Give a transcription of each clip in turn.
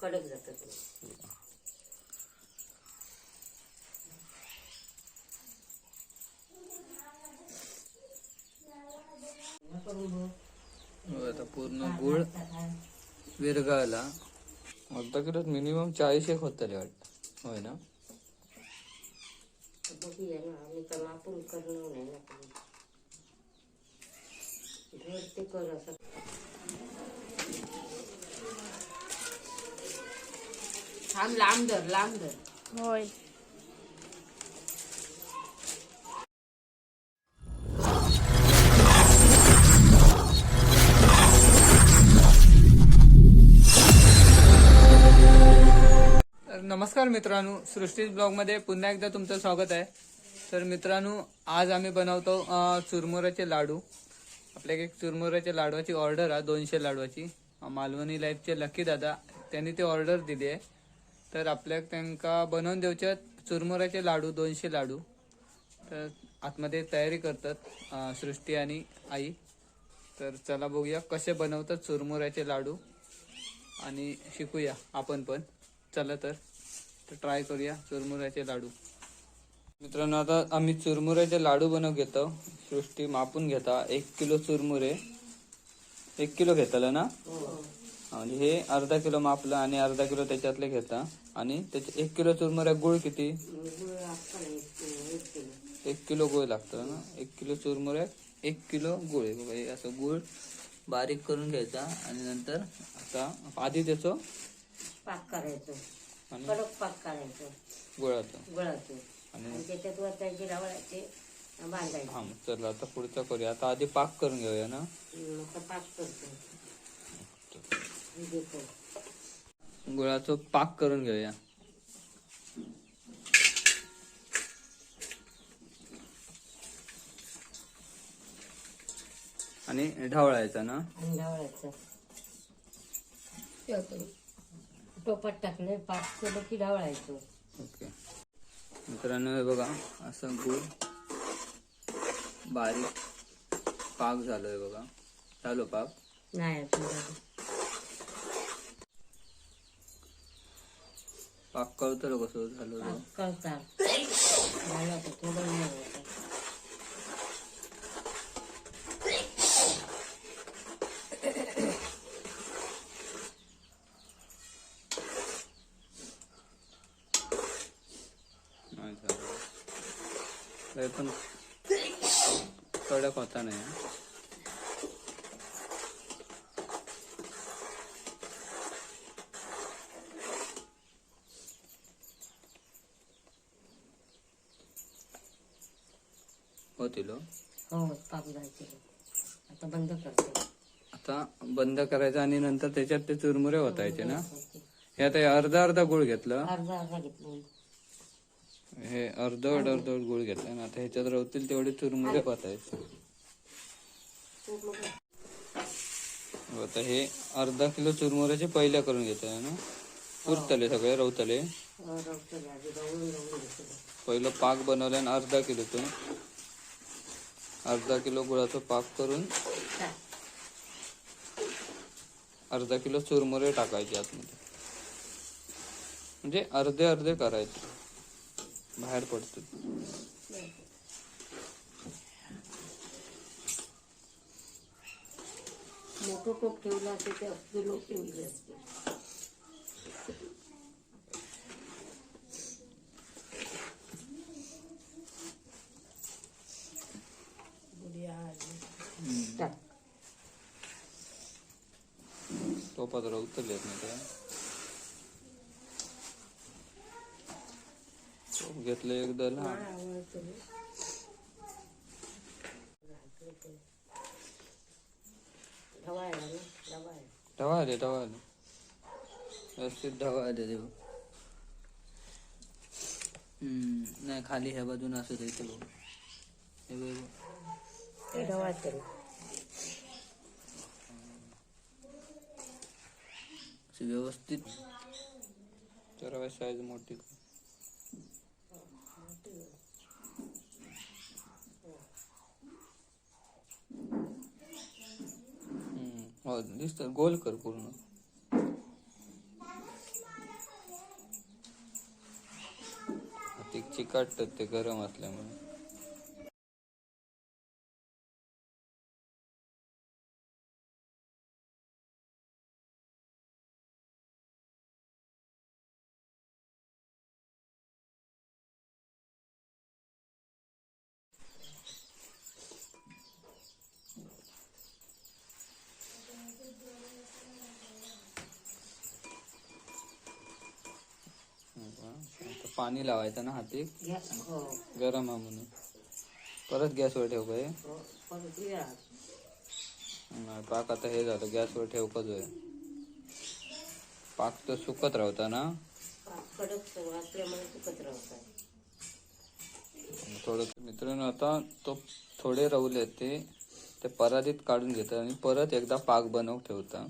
कडक जातात ते. आता पूर्ण गुळ विरघळला आता किलो मिनिमम चाळीस एक होतले वाटत होय ना बघूया ना आम्ही तर मापून करणं नाही ना काही. धर ते कर असं थांब लांब धर लांब धर. होय. नमस्कार मित्रांनो सृष्टीज ब्लॉगमध्ये पुन्हा एकदा तुमचं स्वागत आहे. तर मित्रांनो आज आम्ही बनवतो चुरमुऱ्याचे लाडू. आपल्याकडे एक चुरमुऱ्याच्या लाडवाची ऑर्डर आहे दोनशे लाडवाची. मालवणी लाईफचे लकी दादा त्यांनी ती ऑर्डर दिली आहे. तर आपल्याक त्यांका बनवून देऊच्यात चुरमुऱ्याचे लाडू दोनशे लाडू. तर आतमध्ये तयारी करतात सृष्टी आणि आई. तर चला बघूया कसे बनवतात चुरमुऱ्याचे लाडू. आणि शिकूया आपण पण. चला तर ट्राय करूया चुरमुऱ्याचे लाडू. मित्रांनो आता आम्ही चुरमुऱ्याचे लाडू बनव घेतो. सृष्टी मापून घेता. एक किलो चुरमुरे. एक किलो घेतलं ना? हो. म्हणजे हे अर्धा किलो मापलं आणि अर्धा किलो त्याच्यातले घेता. आणि त्याचे एक किलो चुरमुऱ्या गुळ किती? एक किलो गुळ लागतं ना? एक किलो चुरमुऱ्या एक किलो गुळ. हे असं गुळ बारीक करून घ्यायचा. आणि नंतर आता आधी त्याचं पाक करायचं. आणि कडक पाक करायचं. गुळाचं. गुळाचं. आणि त्याच्यात वरचे रावळाचे बांधायचे. हा चला आता पुढचा करूया. आता आधी पाक करून घेऊया ना? पाक करतो. देतो गुळाचं पाक करून घेऊया. आणि ढवळायचा ना? ढवळायचं. टोपात टाकले पाक केलं की ढवळायचं. ओके. मित्रांनो हे बघा असं गुळ बारीक पाक झालोय बघा. झालो पाक? नाही अजून झालं. पाक कळतं कसं झालं थोडं नाही होतं. नाही झालं. पण कडक होता नाही होतील हो. हो जायचे. आता बंद करते. आता बंद करायचं आणि नंतर त्याच्यात ते चुरमुरे होतायचे ना? हे आता हे अर्धा अर्धा गुळ घेतलं? अर्धा अर्धा घेतलं. हे अर्धवट अर्धवट गुळ घेतलं ना आता ह्याच्यात रवतील तेवढे चुरमुरे होतायचे आता हे अर्धा किलो चुरमुऱ्याचे पहिल्या करून घेतोय ना? पुरतले सगळे रवतले? रवतले. आधी रवळून रवळून घेतलं. पहिलं पाक बनवलं आणि अर्धा किलोचं अर्धा किलो गुळाचं पाक करून अर्धा किलो चुरमुरे टाकायचे आतमध्ये. म्हणजे अर्धे अर्धे करायचे. बाहेर पडतात मोठं टोप ठेवलं असते ते लोक ठेवले असते टाक. टोपात रवतले आहेत नाही काय टोप घेतलं एकदा लहान ढवाळला ना ढवाळ ढवा आले ढवा आले व्यवस्थित ढवा आले हम्म नाही खाली ह्या बाजून असं द्यायचं बघ. हे बघ. व्यवस्थित. जरा साईज मोठी हो दिसत गोल कर पूर्ण. ते ते गरम असल्यामुळे पाणी लावायचं ना हाती? हो. गरम आहे म्हणून. परत गॅसवर ठेव काय हो? पाक आता हे झालं गॅसवर ठेवकच आहे पाक तर सुकत राहता ना? कडक सगळं असल्यामुळे सुकत राहतात थोडं मित्रांनो आता तो थोडे रवले ते ते परातीत काढून घेतात आणि परत एकदा पाक बनवून ठेवता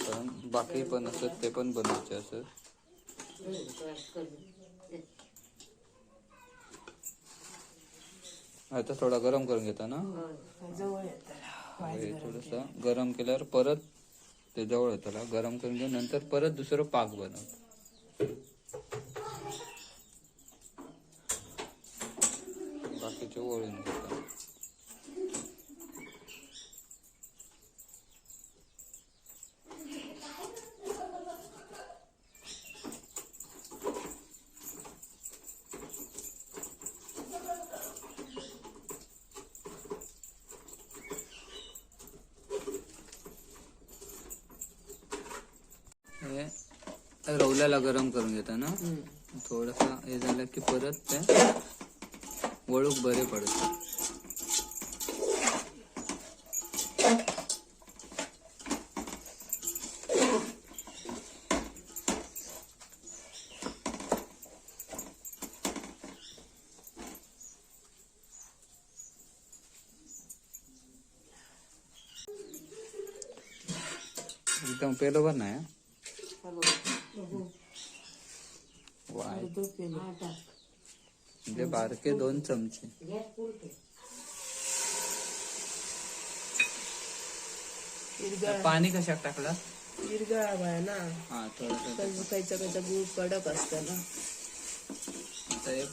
कारण बाकी पण असत ते पण बनवायचे असत आता थोडा गरम करून घेता ना? हे थोडस गरम केल्यावर परत ते जवळ येतं गरम करून घेऊन नंतर परत दुसरं पाक बनवतो बाकीचे ओळून घेतात हे रवल्याला गरम करून घेता ना? थोडस हे झालं की परत ते वळूक बरे पडत एकदम पेलो पण नाही म्हणजे बारके दोन चमचे. पाणी कशात टाकला? विरगळा बाय ना. हा थोडस खायचा खायचा गुळ कडक असतं ना. आता हे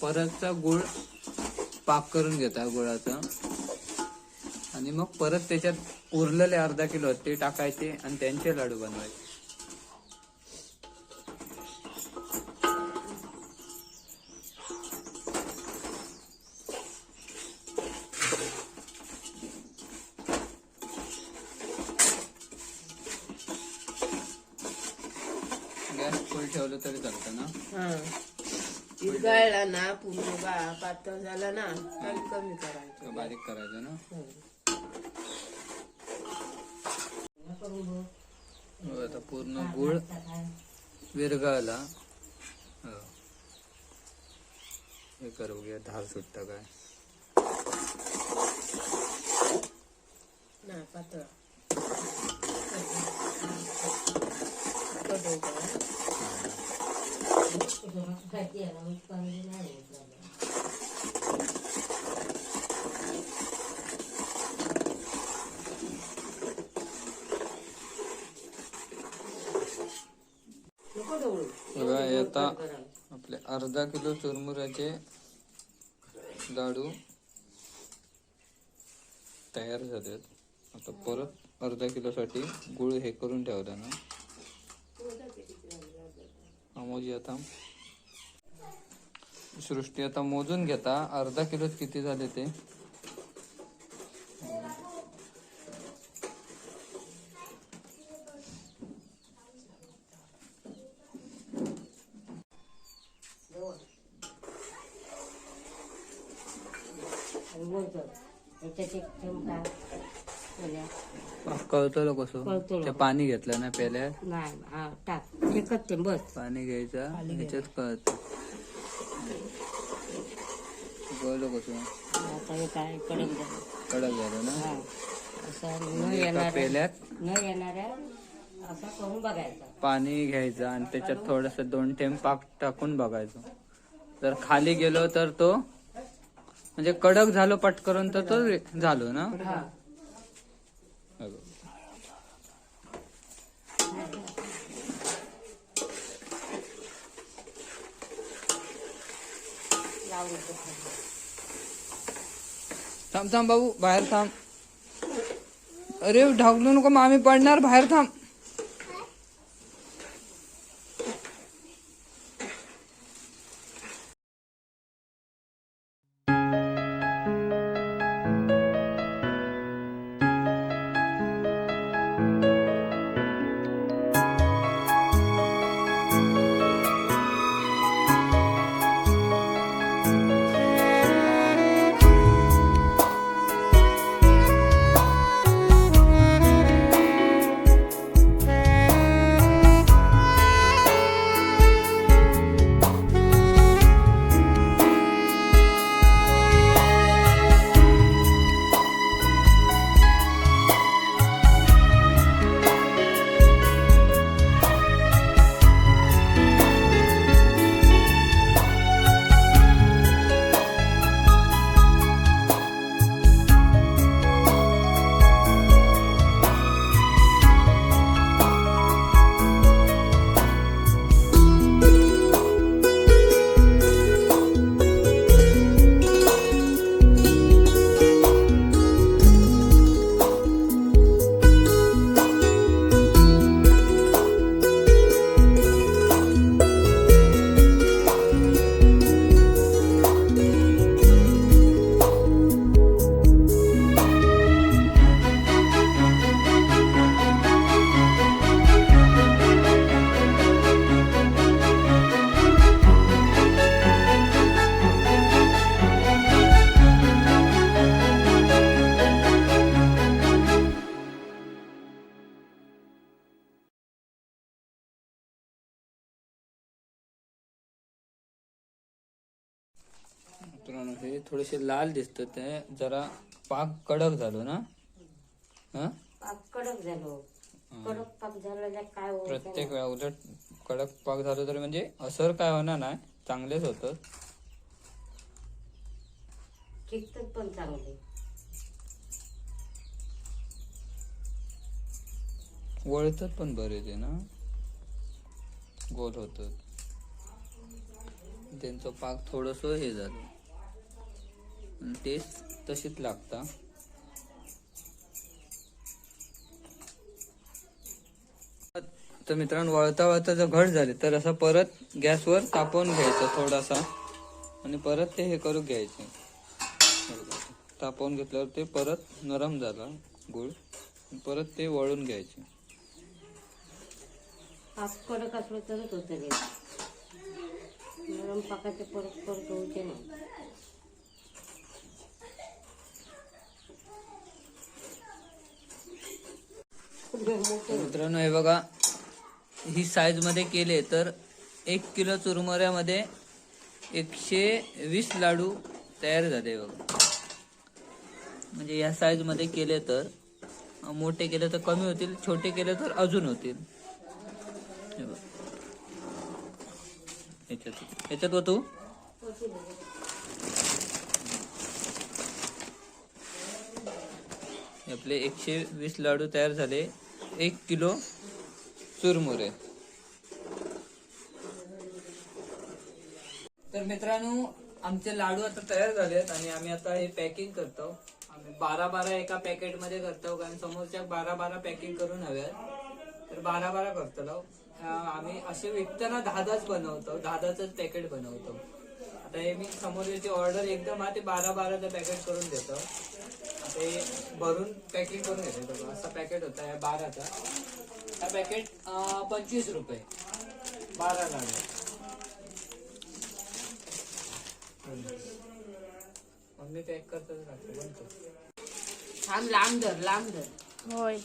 परतचा गुळ पाक करून घेता गुळाचा. आणि मग परत त्याच्यात उरलेले अर्धा किलो ते टाकायचे आणि त्यांचे लाडू बनवायचे. ना कमी करायचं. बारीक करायचं ना? आता पूर्ण गुळ विरघळला. हो. हे करू घ्या धार सुट्टा काय? ना पातळ आहे. काय केलं, मी चांगली नाही होत झालं. नको ढवळू. बघा हे आता आपले अर्धा किलो चुरमुऱ्याचे लाडू तयार झालेत. आता परत अर्धा किलो साठी गुळ हे करून ठेवला ना मोजी आता. सृष्टी आता मोजून घेता. अर्धा किलोत किती झाले ते जवळ. आणि वरचं. याच्यात एक चमचा ठेवल्या. कळतं कसं ते पाणी घेतलं ना पेल्यात नाही हा टाक. एकच ते बस. पाणी घ्यायचं? ह्याच्यात कळत. कळलं कसं आता हे काय कडक झालं. कडक झालं ना? हा असं न म्हणजे एका येणाऱ्या पेल्यात? न येणाऱ्या असं करून बघायचा. पाणी घ्यायचं आणि त्याच्यात थोडस दोन थेंब पाक टाकून बघायचं. जर खाली गेलो तर तो म्हणजे कडक झालो पटकरून तर तो रे- झालो ना? हा. थांब थांब बाबू बाहेर थांब. अरे ढाकलू नको मामी पडणार बाहेर थांब. मित्रांनो हे थोडेसे लाल दिसतात ते जरा पाक कडक झालो ना? हा? पाक कडक झालो. कडक पाक झालेला काय होत प्रत्येक वेळा उलट कडक पाक झालो तरी म्हणजे असर काय होणार नाही चांगलेच होतं पण चांगले. वळतात पण बरे ते ना? गोल होतात. त्यांचं पाक थोडस हे झालं. टेस्ट तशीच लागता. तर मित्रांनो वळता वळता जर घट झाले तर असं परत गॅसवर तापवून घ्यायचं थोडासा. आणि परत ते हे करून घ्यायचे. तापवून घेतल्यावर ते परत नरम झाला गुळ. परत ते वळून घ्यायचे. पाक पाकाचे परत परत होते नाही. मित्रांनो हे बघा ही साईजमध्ये केले तर एक किलो चुरमुऱ्यामध्ये एकशे वीस लाडू तयार झाले बघा. म्हणजे या साईजमध्ये केले तर मोठे केले तर कमी होतील छोटे केले तर अजून होतील. हे याच्यात याच्यात तू आपले एकशे वीस लाडू तयार झाले. एक किलो चुरमुरे. तर मित्रांनो आमचे लाडू आता तयार झालेत आणि आम्ही आता हे पॅकिंग करतो. आम्ही बारा बारा एका पॅकेटमध्ये करतो कारण समोरच्या बारा बारा पॅकिंग करून हव्यात. तर बारा बारा करतो आम्ही असे विकताना दहा दहाच बनवतो दहा दहाच पॅकेट बनवतो. आता हे मी समोरची ऑर्डर एकदम हा ते बारा बाराचं पॅकेट करून देतो. आता हे भरून पॅकिंग करून घेतो बघा असा पॅकेट होता या बाराचा. हा पॅकेट पंचवीस रुपये. बारा लाडू मम्मी पॅक करतच राहते बंद कर. थांब लांब धर लांब धर. होय.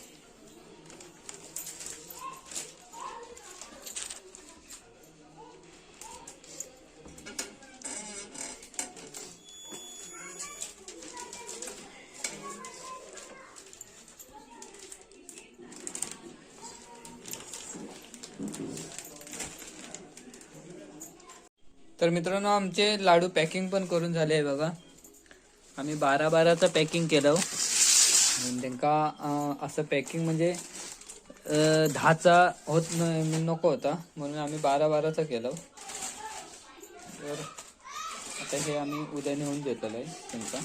तर मित्रांनो आमचे लाडू पॅकिंग पण करून झाले आहे बघा. आम्ही बारा बाराचं पॅकिंग केलं हो. त्यांना त्यांका असं पॅकिंग म्हणजे दहाचा होत म्हणजे नको होता. म्हणून आम्ही बारा बाराचा केलं हो. तर आता हे आम्ही उद्या नेऊन देतलो आहे त्यांचा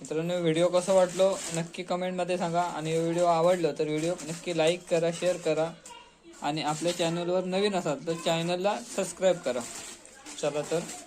मित्रांनो व्हिडिओ कसा वाटलो नक्की कमेंटमध्ये सांगा. आणि व्हिडिओ आवडलं तर व्हिडिओ नक्की लाईक करा शेअर करा. आणि आपल्या चॅनलवर नवीन असाल तर चॅनलला सबस्क्राईब करा. चला तर.